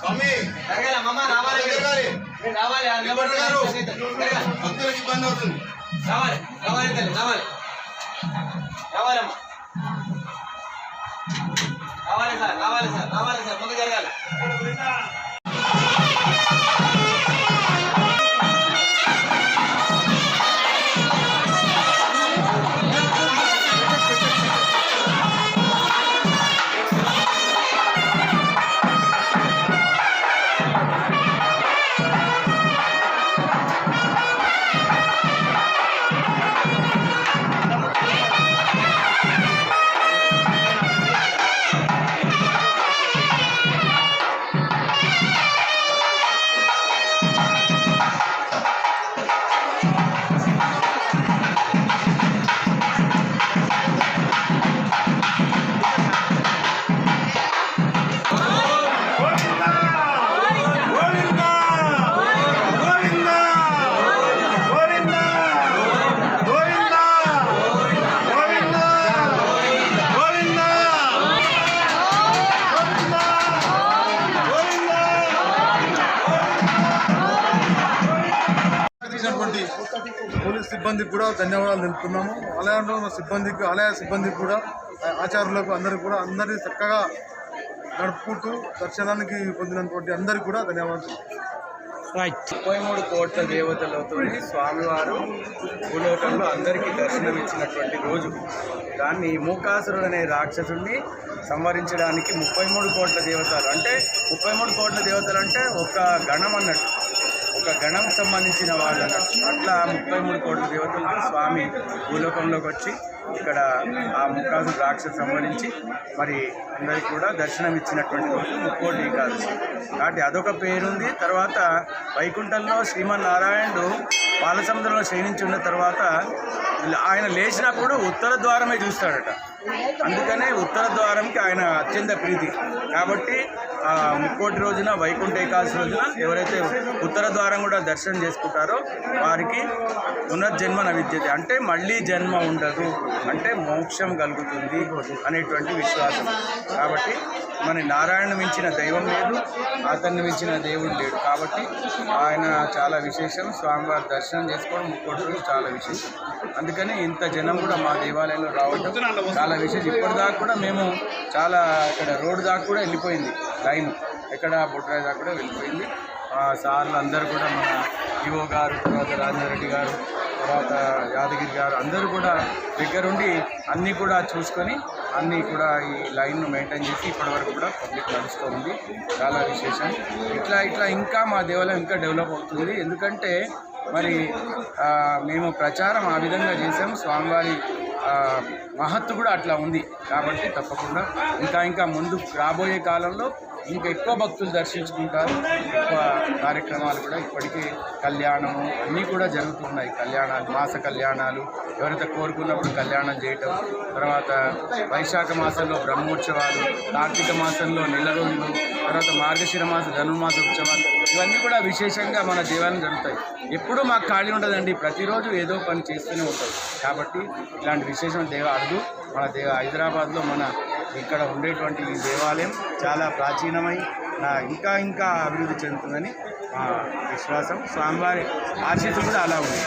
స్వామి జరగాలి అమ్మమ్మ రావాలి జరగాలి రావాలి ఆ భక్తులకు ఇబ్బంది అవుతుంది రావాలి రావాలి తల్లి రావాలి రావాలమ్మా రావాలి సార్ రావాలి సార్ రావాలి సార్ ముందు జరగాలి చేసినటువంటి పోలీస్ సిబ్బందికి కూడా ధన్యవాదాలు తెలుపుతున్నాము. ఆలయంలో ఉన్న సిబ్బందికి ఆలయ సిబ్బందికి కూడా ఆచారులకు అందరికీ కూడా అందరి చక్కగా నడుపుకుంటూ దర్శనానికి పొందినటువంటి అందరికీ కూడా ధన్యవాదాలు ముప్పై మూడు కోట్ల దేవతలతో స్వామివారు భూలోకంలో అందరికీ దర్శనం ఇచ్చినటువంటి రోజు. దాన్ని మూకాసురుడు అనే రాక్షసుడిని సంవరించడానికి ముప్పై మూడు కోట్ల దేవతలు అంటే ముప్పై మూడు కోట్ల దేవతలు అంటే ఒక గణం అన్నట్టు. ఒక గణం సంబంధించిన వాళ్ళు అట్లా ముప్పై మూడు కోట్ల దేవతలతో స్వామి భూలోకంలోకి వచ్చి ఇక్కడ ఆ ముక్కాసు రాక్షసు సంబంధించి మరి అందరికి కూడా దర్శనం ఇచ్చినటువంటి రోజు ముక్కోటి ఏకాదశి. కాబట్టి అదొక పేరుంది. తర్వాత వైకుంఠంలో శ్రీమన్నారాయణుడు బాలసముద్రంలో శయనించి ఉన్న తర్వాత ఆయన లేచినప్పుడు ఉత్తర ద్వారమే చూస్తాడట. అందుకనే ఉత్తర ద్వారంకి ఆయన అత్యంత ప్రీతి. కాబట్టి ముక్కోటి రోజున వైకుంఠ ఏకాదశి రోజున ఎవరైతే ఉత్తర ద్వారం కూడా దర్శనం చేసుకుంటారో వారికి పునర్జన్మ నవిద్యత. అంటే మళ్ళీ జన్మ ఉండదు. అంటే మోక్షం కలుగుతుంది అనేటువంటి విశ్వాసం. కాబట్టి మన నారాయణ మించిన దైవం లేదు అతన్ని మించిన దేవుడు లేడు. కాబట్టి ఆయన చాలా విశేషం. స్వామివారి దర్శనం చేసుకోవడం ముక్కోటి రోజు చాలా విశేషం. అందుకని ఇంత జనం కూడా మా దేవాలయంలో రావడం చాలా విశేషం. ఇప్పటిదాకా కూడా మేము చాలా ఇక్కడ రోడ్డు దాకా కూడా వెళ్ళిపోయింది. లైన్ ఎక్కడ బొడ్రాయి దాకా కూడా వెళ్ళిపోయింది. ఆ సార్లు అందరూ కూడా మన ఈవో గారు తర్వాత రాజారెడ్డి రెడ్డి గారు తర్వాత యాదగిరి గారు అందరూ కూడా దగ్గరుండి అన్నీ కూడా చూసుకొని అన్నీ కూడా ఈ లైన్ను మెయింటైన్ చేసి ఇప్పటివరకు కూడా పబ్లిక్ నడుస్తూ ఉంది. చాలా విశేషం. ఇట్లా ఇట్లా ఇంకా మా దేవాలయం ఇంకా డెవలప్ అవుతుంది. ఎందుకంటే మరి మేము ప్రచారం ఆ విధంగా చేసాం స్వామివారి మహత్తు కూడా అట్లా ఉంది. కాబట్టి తప్పకుండా ఇంకా ఇంకా ముందు రాబోయే కాలంలో ఇంకా ఎక్కువ భక్తులు దర్శించుకుంటారు. ఎక్కువ కార్యక్రమాలు కూడా ఇప్పటికీ కళ్యాణము అన్నీ కూడా జరుగుతున్నాయి. కళ్యాణాలు మాస కళ్యాణాలు ఎవరైతే కోరుకున్నప్పుడు కళ్యాణం చేయటం. తర్వాత వైశాఖ మాసంలో బ్రహ్మోత్సవాలు కార్తీక మాసంలో నెల రోజులు తర్వాత మార్గశిర మాస ధనుర్మాస ఉత్సవాలు ఇవన్నీ కూడా విశేషంగా మన దేవాలయం జరుగుతాయి. ఎప్పుడూ మాకు ఖాళీ ఉండదండి. ప్రతిరోజు ఏదో పని చేస్తూనే ఉంటుంది కాబట్టి ఇలాంటి విశేషం దేవ అరుదు. మన దేవ హైదరాబాద్లో మన ఇక్కడ ఉండేటువంటి ఈ దేవాలయం చాలా ప్రాచీనమై ఇంకా ఇంకా అభివృద్ధి చెందుతుందని మా విశ్వాసం. స్వామివారి ఆశీస్సు కూడా అలా ఉంది